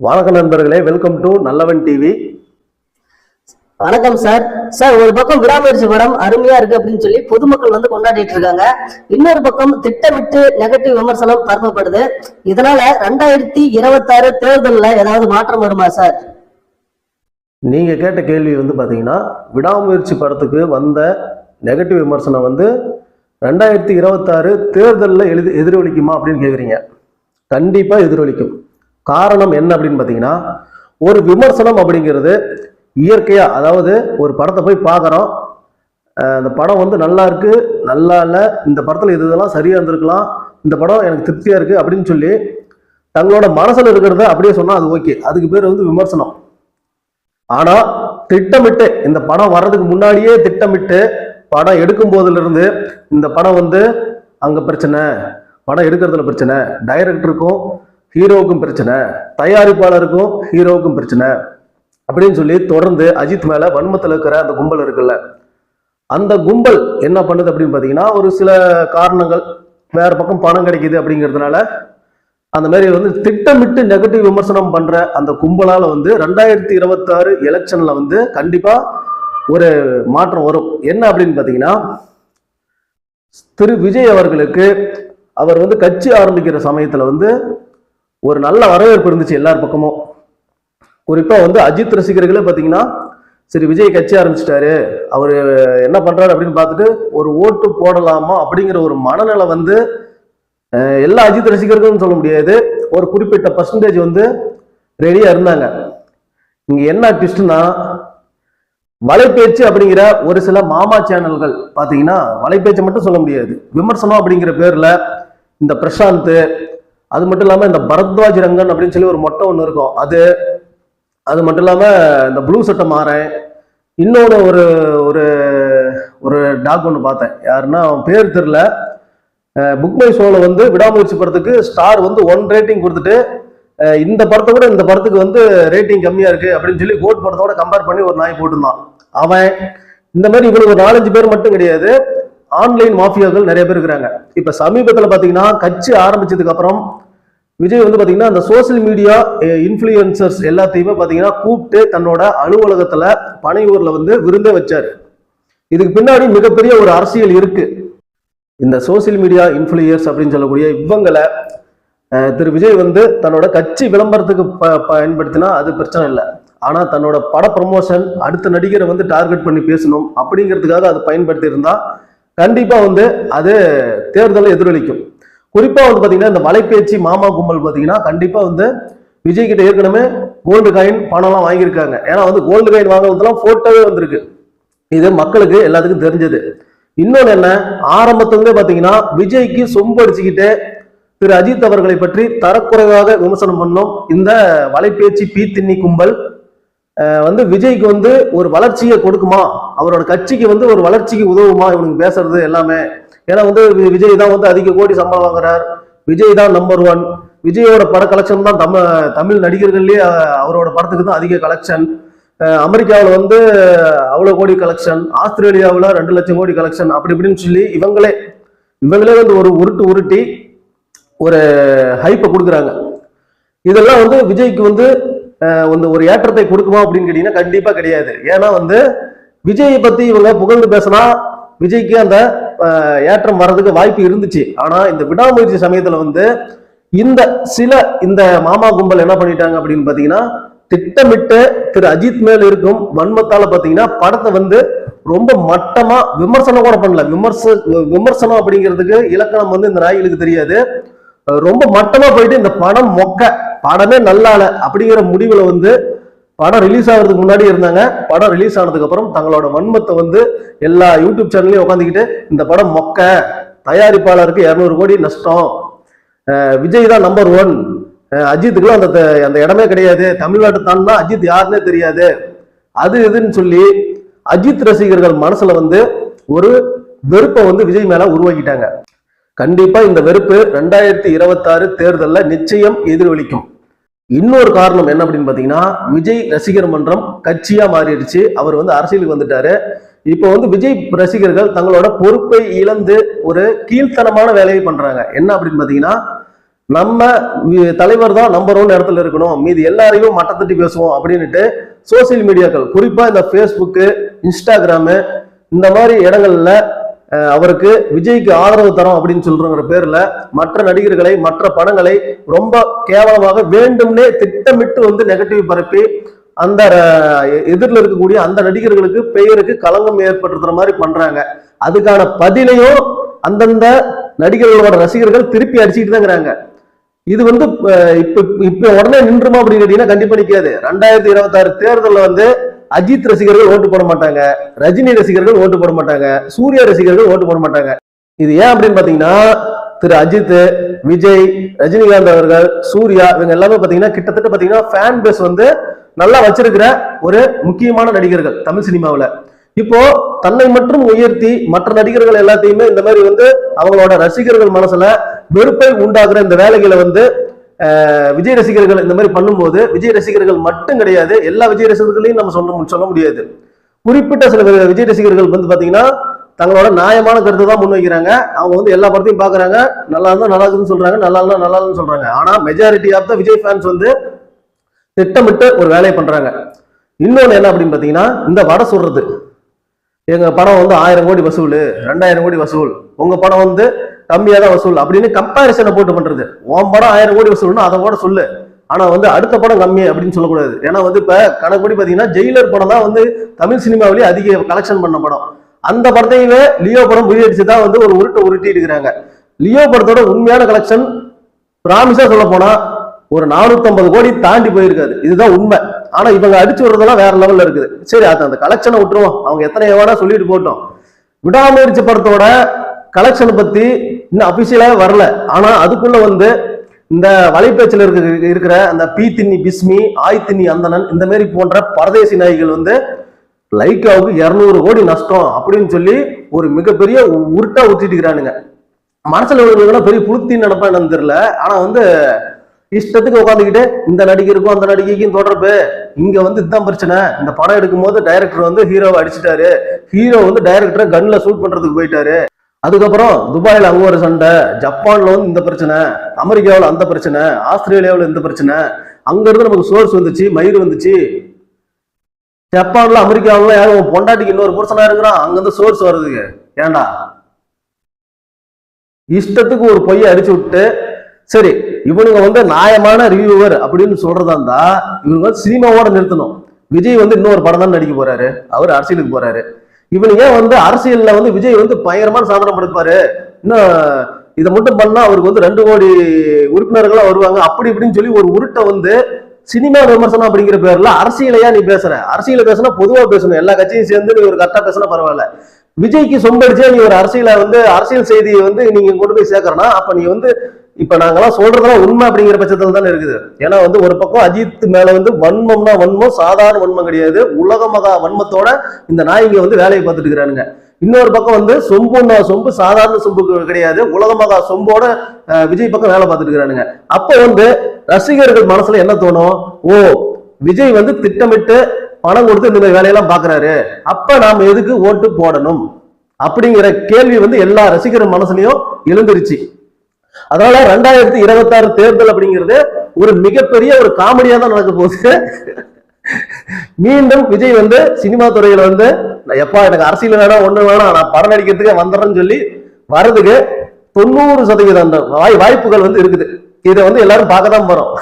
வணக்கம் நண்பர்களே welcome to Nallavan TV வணக்கம் சார் சார் ஒரு பக்கம் விடாமுயற்சி படம் அருமையா இருக்கு அப்படின்னு சொல்லி பொதுமக்கள் வந்து கொண்டாடிட்டு இருக்காங்க. இன்னொரு பக்கம் திட்டமிட்டு நெகட்டிவ் விமர்சனம் பரப்பப்படுது. இதனால ரெண்டாயிரத்தி இருபத்தாறு தேர்தல்ல ஏதாவது மாற்றம் வருமா சார் நீங்க கேட்ட கேள்வி வந்து பாத்தீங்கன்னா விடாமுயற்சி படத்துக்கு வந்த நெகட்டிவ் விமர்சனம் வந்து ரெண்டாயிரத்தி இருபத்தாறு தேர்தலில் எழுதி எதிரொலிக்குமா அப்படின்னு கேட்குறீங்க கண்டிப்பா எதிரொலிக்கும். காரணம் என்ன அப்படின்னு பார்த்தீங்கன்னா ஒரு விமர்சனம் அப்படிங்கிறது இயற்கையாக அதாவது ஒரு படத்தை போய் பார்க்குறோம் அந்த படம் வந்து நல்லா இருக்குது நல்லா இல்லை இந்த படத்தில் இது இதெல்லாம் சரியாக இருந்திருக்கலாம் இந்த படம் எனக்கு திருப்தியாக இருக்குது அப்படின்னு சொல்லி தங்களோட மனசில் இருக்கிறத அப்படியே சொன்னால் அது ஓகே. அதுக்கு பேர் வந்து விமர்சனம். ஆனால் திட்டமிட்டு இந்த படம் வர்றதுக்கு முன்னாடியே திட்டமிட்டு படம் எடுக்கும் போதிலிருந்து இந்த படம் வந்து அங்கே பிரச்சனை படம் எடுக்கிறதுல பிரச்சனை டைரக்டருக்கும் ஹீரோவுக்கும் பிரச்சனை தயாரிப்பாளருக்கும் ஹீரோவுக்கும் பிரச்சனை அப்படின்னு சொல்லி தொடர்ந்து அஜித் மேல வன்மத்தில் இருக்கிற அந்த கும்பல் இருக்குல்ல அந்த கும்பல் என்ன பண்ணுது அப்படின்னு பார்த்தீங்கன்னா ஒரு சில காரணங்கள் வேற பக்கம் பணம் கிடைக்குது அப்படிங்கிறதுனால அந்த மாதிரி வந்து திட்டமிட்டு நெகட்டிவ் விமர்சனம் பண்ற அந்த கும்பலால வந்து ரெண்டாயிரத்தி இருபத்தாறு எலெக்ஷன்ல வந்து கண்டிப்பா ஒரு மாற்றம் வரும். என்ன அப்படின்னு பார்த்தீங்கன்னா திரு விஜய் அவர்களுக்கு அவர் வந்து கட்சி ஆரம்பிக்கிற சமயத்துல வந்து ஒரு நல்ல வரவேற்பு இருந்துச்சு எல்லார் பக்கமும். குறிப்பாக வந்து அஜித் ரசிகர்களே பார்த்தீங்கன்னா சரி விஜய் கட்சி ஆரம்பிச்சிட்டாரு. அவர் என்ன பண்ணுறாரு அப்படின்னு பார்த்துட்டு ஒரு ஓட்டு போடலாமா அப்படிங்கிற ஒரு மனநிலை வந்து எல்லா அஜித் ரசிகர்களும் சொல்ல முடியாது. ஒரு குறிப்பிட்ட பர்சன்டேஜ் வந்து ரெடியாக இருந்தாங்க. இங்கே என்ன ட்விஸ்ட்னா வலைப்பேச்சு அப்படிங்கிற ஒரு சில மாமா சேனல்கள் பார்த்தீங்கன்னா வலைபேச்சை மட்டும் சொல்ல முடியாது. விமர்சனம் அப்படிங்கிற பேரில் இந்த பிரசாந்த் அது மட்டும் இல்லாமல் இந்த பரத்வாஜ் ரங்கன் அப்படின்னு சொல்லி ஒரு மொட்டை ஒன்று இருக்கும். அது அது மட்டும் இல்லாமல் இந்த ப்ளூ சட்டை மாறேன். இன்னொன்று ஒரு ஒரு ஒரு டாக் ஒன்று பார்த்தேன். யாருன்னா அவன் பேர் தெரில புக் மை ஷோவில் வந்து விடாமுயற்சி படத்துக்கு ஸ்டார் வந்து ஒன் ரேட்டிங் கொடுத்துட்டு இந்த படத்தை விட இந்த படத்துக்கு வந்து ரேட்டிங் கம்மியாக இருக்குது அப்படின்னு சொல்லி கோட் படத்தோட கம்பேர் பண்ணி ஒரு நாய் போட்டிருந்தான். அவன் இந்த மாதிரி இவ்வளவு ஒரு நாலஞ்சு பேர் மட்டும் கிடையாது. ஆன்லைன் மாஃபியாக்கள் நிறைய பேர் இருக்கிறாங்க. இப்போ சமீபத்தில் பார்த்தீங்கன்னா கட்சி ஆரம்பிச்சதுக்கு அப்புறம் விஜய் வந்து பார்த்தீங்கன்னா அந்த சோசியல் மீடியா இன்ஃப்ளூயன்சர்ஸ் எல்லாத்தையுமே பார்த்தீங்கன்னா கூப்பிட்டு தன்னோட அலுவலகத்தில் பனையூரில் வந்து விருந்தே வச்சார். இதுக்கு பின்னாடி மிகப்பெரிய ஒரு அரசியல் இருக்கு. இந்த சோசியல் மீடியா இன்ஃப்ளூயர்ஸ் அப்படின்னு சொல்லக்கூடிய இவங்களை திரு விஜய் வந்து தன்னோட கட்சி விளம்பரத்துக்கு ப- பயன்படுத்தினா அது பிரச்சனை இல்லை. ஆனால் தன்னோட பட ப்ரமோஷன் அடுத்த நடிகரை வந்து டார்கெட் பண்ணி பேசணும் அப்படிங்கிறதுக்காக அது பயன்படுத்தி கண்டிப்பாக வந்து அது தேர்தலை எதிரொலிக்கும். குறிப்பாக வந்து பார்த்தீங்கன்னா இந்த மலைப்பேச்சு மாமா கும்பல் பார்த்தீங்கன்னா கண்டிப்பாக வந்து விஜய் கிட்ட ஏற்கனவே கோல்டு காயின் பணம்லாம் வாங்கியிருக்காங்க. ஏன்னா வந்து கோல்டு காயின் வாங்குறதுலாம் போட்டோவே வந்திருக்கு. இது மக்களுக்கு எல்லாத்துக்கும் தெரிஞ்சது. இன்னொன்று என்ன? ஆரம்பத்திலிருந்தே பார்த்தீங்கன்னா விஜய்க்கு சொம்பு அடிச்சுக்கிட்டு திரு அஜித் அவர்களை பற்றி தரக்குறைவாக விமர்சனம் பண்ணோம். இந்த வலைபேச்சு பீத்தின்னி கும்பல் வந்து விஜய்க்கு வந்து ஒரு வளர்ச்சியை கொடுக்குமா? அவரோட கட்சிக்கு வந்து ஒரு வளர்ச்சிக்கு உதவுமா? இவனுக்கு பேசுறது எல்லாமே ஏன்னா வந்து விஜய் தான் வந்து அதிக கோடி சம்பளம் வாங்குறார் விஜய் தான் நம்பர் ஒன் விஜயோட பட கலெக்ஷன் தான் தமிழ் தமிழ் நடிகர்கள்லயே அவரோட படத்துக்கு தான் அதிக கலெக்ஷன் அமெரிக்காவில் வந்து அவ்வளோ கோடி கலெக்ஷன் ஆஸ்திரேலியாவில் ரெண்டு லட்சம் கோடி கலெக்ஷன் அப்படி இப்படின்னு சொல்லி இவங்களே இவங்களே வந்து ஒரு உருட்டு உருட்டி ஒரு ஹைப்பை கொடுக்குறாங்க. இதெல்லாம் வந்து விஜய்க்கு வந்து வந்து ஒரு ஏற்றத்தை கொடுக்குமா அப்படின்னு கேட்டீங்கன்னா கண்டிப்பாக கிடையாது. ஏன்னா வந்து விஜயை பற்றி இவங்க புகழ்ந்து பேசினா விஜய்க்கு அந்த ஏற்றம் வர்றதுக்கு வாய்ப்பு இருந்துச்சு. ஆனா இந்த விடாமுயற்சி சமயத்துல வந்து இந்த சில இந்த மாமா கும்பல் என்ன பண்ணிட்டாங்க அப்படின்னு பாத்தீங்கன்னா திட்டமிட்டு திரு அஜித் மேல் இருக்கும் வன்மத்தால பாத்தீங்கன்னா படத்தை வந்து ரொம்ப மட்டமா விமர்சனம் கூட பண்ணல. விமர்ச விமர்சனம் அப்படிங்கிறதுக்கு இலக்கணம் வந்து இந்த நாய்களுக்கு தெரியாது. ரொம்ப மட்டமா போயிட்டு இந்த படம் மொக்க படமே நல்லால அப்படிங்கிற முடிவுல வந்து படம் ரிலீஸ் ஆகிறதுக்கு முன்னாடி இருந்தாங்க. படம் ரிலீஸ் ஆனதுக்கு அப்புறம் தங்களோட வன்மத்தை வந்து எல்லா யூடியூப் சேனல்லையும் உட்காந்துக்கிட்டு இந்த படம் மொக்க. தயாரிப்பாளருக்கு இரநூறு கோடி நஷ்டம். விஜய் தான் நம்பர் ஒன் அஜித்துக்குலாம் அந்த த- அந்த இடமே கிடையாது. தமிழ்நாட்டு தான் அஜித் யாருன்னே தெரியாது. அது இதுன்னு சொல்லி அஜித் ரசிகர்கள் மனசுல வந்து ஒரு வெறுப்பை வந்து விஜய் மேல உருவாக்கிட்டாங்க. கண்டிப்பா இந்த வெறுப்பு ரெண்டாயிரத்தி இருபத்தாறு தேர்தலில் நிச்சயம் எதிரொலிக்கும். இன்னொரு காரணம் என்ன அப்படின்னு பாத்தீங்கன்னா விஜய் ரசிகர் மன்றம் கட்சியா மாறிடுச்சு. அவர் வந்து அரசியலுக்கு வந்துட்டாரு. இப்போ வந்து விஜய் ரசிகர்கள் தங்களோட பொறுப்பை இழந்து ஒரு கீழ்த்தனமான வேலையை பண்றாங்க. என்ன அப்படின்னு பாத்தீங்கன்னா நம்ம தலைவர் தான் நம்பர் ஒன் இடத்துல இருக்கணும். மீதி எல்லாரையும் மட்டத்தட்டி பேசுவோம் அப்படின்னுட்டு சோசியல் மீடியாக்கள் குறிப்பா இந்த ஃபேஸ்புக்கு இன்ஸ்டாகிராமு இந்த மாதிரி இடங்கள்ல அவருக்கு விஜய்க்கு ஆதரவு தரோம் அப்படின்னு சொல்றங்கிற பேர்ல மற்ற நடிகர்களை மற்ற படங்களை ரொம்ப கேவலமாக வேண்டும்னே திட்டமிட்டு வந்து நெகட்டிவ் பரப்பி அந்த எதிரில் இருக்கக்கூடிய அந்த நடிகர்களுக்கு பெயருக்கு களங்கம் ஏற்படுத்துற மாதிரி பண்றாங்க. அதுக்கான பதிலையும் அந்தந்த நடிகர்களோட ரசிகர்கள் திருப்பி அடிச்சுட்டு தாங்கிறாங்க இது வந்து இப்ப இப்ப உடனே நின்றுமா அப்படின்னு கேட்டீங்கன்னா கண்டிப்பா நிக்காது. ரெண்டாயிரத்தி இருபத்தாறு தேர்தலில் வந்து அஜித் ரசிகர்கள் ஓட்டு போட மாட்டாங்க. ரஜினி ரசிகர்கள் ஓட்டு போட மாட்டாங்க. சூர்யா ரசிகர்கள் ஓட்டு போட மாட்டாங்க. இது ஏன் அப்படின்னு பாத்தீங்கன்னா திரு அஜித் விஜய் ரஜினிகாந்த் அவர்கள் சூர்யா இவங்க எல்லாமே பாத்தீங்கன்னா கிட்டத்தட்ட பாத்தீங்கன்னா ஃபேன் பேஸ் வந்து நல்லா வச்சிருக்கிற ஒரு முக்கியமான நடிகர்கள் தமிழ் சினிமாவில். இப்போ தன்னை மட்டும் உயர்த்தி மற்ற நடிகர்கள் எல்லாத்தையுமே இந்த மாதிரி வந்து அவங்களோட ரசிகர்கள் மனசுல வெறுப்பை உண்டாக்குற இந்த வேலைகளை வந்து விஜய் ரசிகர்கள் இந்த மாதிரி பண்ணும்போது விஜய் ரசிகர்கள் மட்டும் கிடையாது எல்லா விஜய் ரசிகர்களையும் நம்ம சொல்ல சொல்ல முடியாது. குறிப்பிட்ட சில விஜய் ரசிகர்கள் வந்து பார்த்தீங்கன்னா தங்களோட நியாயமான கருத்தை தான் முன்வைக்கிறாங்க. அவங்க வந்து எல்லா படத்தையும் பார்க்குறாங்க நல்லா இருந்தால் நல்லா இருக்குன்னு சொல்றாங்க. நல்லா இருந்தால் நல்லா இல்லைன்னு சொல்றாங்க. ஆனால் majority of the Vijay fans வந்து திட்டமிட்டு ஒரு வேலையை பண்றாங்க. இன்னொன்று என்ன அப்படின்னு பார்த்தீங்கன்னா இந்த வடை சொல்கிறது எங்கள் படம் வந்து ஆயிரம் கோடி வசூல் ரெண்டாயிரம் கோடி வசூல். உங்கள் படம் வந்து கம்மியாக தான் வசூல். அப்படின்னு கம்பாரிசனை போட்டு பண்றது. உன் படம் ஆயிரம் கோடி வசூல்னா அதை கூட சொல்லு. ஆனா வந்து அடுத்த படம் கம்மி அப்படின்னு சொல்லக்கூடாது. ஏன்னா வந்து இப்ப கணக்குப்படி பாத்தீங்கன்னா ஜெயிலர் படம் தான் வந்து தமிழ் சினிமாவிலேயே அதிக கலெக்ஷன் பண்ண படம். அந்த படத்தையுமே லியோ படம் முறியடிச்சு தான் வந்து ஒரு உருட்டை உருட்டி இருக்கிறாங்க. லியோ படத்தோட உண்மையான கலெக்ஷன் பிராமிஸா சொல்ல போனா ஒரு 450 கோடி தாண்டி போயிருக்காது. இதுதான் உண்மை. ஆனா இவங்க அடிச்சு விடுறதெல்லாம் வேற லெவல்ல இருக்குது. சரி அது அந்த கலெக்ஷனை விட்டுருவோம். அவங்க எத்தனை எவ்வளோ சொல்லிட்டு போட்டோம். விடாமுயற்சி படத்தோட கலெக்ஷன் பற்றி இன்னும் அஃபிஷியலாக வரல. ஆனால் அதுக்குள்ளே வந்து இந்த வலைப்பேச்சில் இருக்க இருக்கிற அந்த பி தின்னி பிஸ்மி ஆய் தின்னி அந்தணன் இந்த மாதிரி போன்ற பரதேசி நாய்கள் வந்து லைக்காவுக்கு இரநூறு கோடி நஷ்டம் அப்படின்னு சொல்லி ஒரு மிகப்பெரிய உருட்டா ஊத்திட்டு இருக்கிறானுங்க. மனசில் உள்ளவங்களுக்குலாம் பெரிய புளுத்தி நடப்பா என்னன்னு தெரியல. ஆனால் வந்து இஷ்டத்துக்கு உட்காந்துக்கிட்டு இந்த நடிகருக்கும் அந்த நடிகைக்கும் தொடர்பு. இங்க வந்து இதுதான் பிரச்சனை. இந்த படம் எடுக்கும் போது டைரக்டர் வந்து ஹீரோவை அடிச்சிட்டாரு. ஹீரோ வந்து டைரக்டரை கன்ல ஷூட் பண்றதுக்கு போயிட்டாரு. அதுக்கப்புறம் துபாயில் அங்கே ஒரு சண்டை ஜப்பானில் வந்து இந்த பிரச்சனை அமெரிக்காவில் அந்த பிரச்சனை ஆஸ்திரேலியாவில் இந்த பிரச்சனை. அங்கேருந்து நமக்கு சோர்ஸ் வந்துச்சு மயிர் வந்துச்சு. ஜப்பானில் அமெரிக்காவில் யாரும் பொண்டாட்டிக்கு இன்னொரு புருஷனாக இருக்கிறான் அங்கேருந்து சோர்ஸ் வருதுங்க ஏண்டா இஷ்டத்துக்கு ஒரு பொய்யை அடிச்சு விட்டு சரி இவனுங்க வந்து நியாயமான ரிவியூவர் அப்படின்னு சொல்றதா இருந்தா இவங்க வந்து சினிமாவோட நிறுத்தணும். விஜய் வந்து இன்னொரு படம் தான் நடிக்க போறாரு. அவர் அரசியலுக்கு போறாரு. இவனுங்க ஏன் வந்து அரசியல்ல வந்து விஜய் வந்து பயங்கரமான சாதனை படுப்பாரு? இன்னும் இதை மட்டும் பண்ணா அவருக்கு வந்து ரெண்டு கோடி உறுப்பினர்களா வருவாங்க. அப்படி இப்படின்னு சொல்லி ஒரு உருட்டை வந்து சினிமா விமர்சனம் அப்படிங்கிற பேர்ல அரசியலையா நீ பேசுற? அரசியல பேசினா பொதுவா பேசணும். எல்லா கட்சியும் சேர்ந்து நீ ஒரு கரெக்டா பேசினா பரவாயில்ல. விஜய்க்கு சொம்படிச்சே நீ ஒரு அரசியல வந்து அரசியல் செய்தியை வந்து நீங்க கொண்டு போய் சேர்க்கறனா? அப்ப நீ வந்து இப்ப நாங்கெல்லாம் சொல்றதெல்லாம் உண்மை அப்படிங்கிற பட்சத்துல தானே இருக்குது. ஏன்னா வந்து ஒரு பக்கம் அஜித் மேல வந்து வன்மம்னா வன்மம் சாதாரண வன்மம் கிடையாது. உலக மகா வன்மத்தோட இந்த நாய்ங்க வந்து வேலையை பார்த்துட்டு இருக்கிறானுங்க. இன்னொரு பக்கம் வந்து சொம்புன்னா சொம்பு சாதாரண சொம்பு கிடையாது. உலக மகா சொம்போட விஜய் பக்கம் வேலை பார்த்துட்டு இருக்கிறானுங்க. அப்ப வந்து ரசிகர்கள் மனசுல என்ன தோணும்? ஓ விஜய் வந்து திட்டமிட்டு பணம் கொடுத்து இந்த மாதிரி வேலையெல்லாம் பாக்குறாரு அப்ப நாம எதுக்கு ஓட்டு போடணும்? அப்படிங்கிற கேள்வி வந்து எல்லா ரசிகர் மனசுலயும் எழுந்துருச்சு. அதனால ரெண்டாயிரத்தி இருபத்தாறு தேர்தல் அப்படிங்கிறது ஒரு மிகப்பெரிய ஒரு காமெடியா தான் நடக்க போகுது. மீண்டும் விஜய் வந்து சினிமா துறையில வந்து நான் எப்பா எனக்கு அரசியல் வேணாம் ஒண்ணு வேணாம் நான் படம் நடிக்கிறதுக்கு வந்துடுறேன்னு சொல்லி வர்றதுக்கு தொண்ணூறு சதவீதம் அந்த வாய் வாய்ப்புகள் வந்து இருக்குது. இதை வந்து எல்லாரும் பார்க்க தான் போறோம்.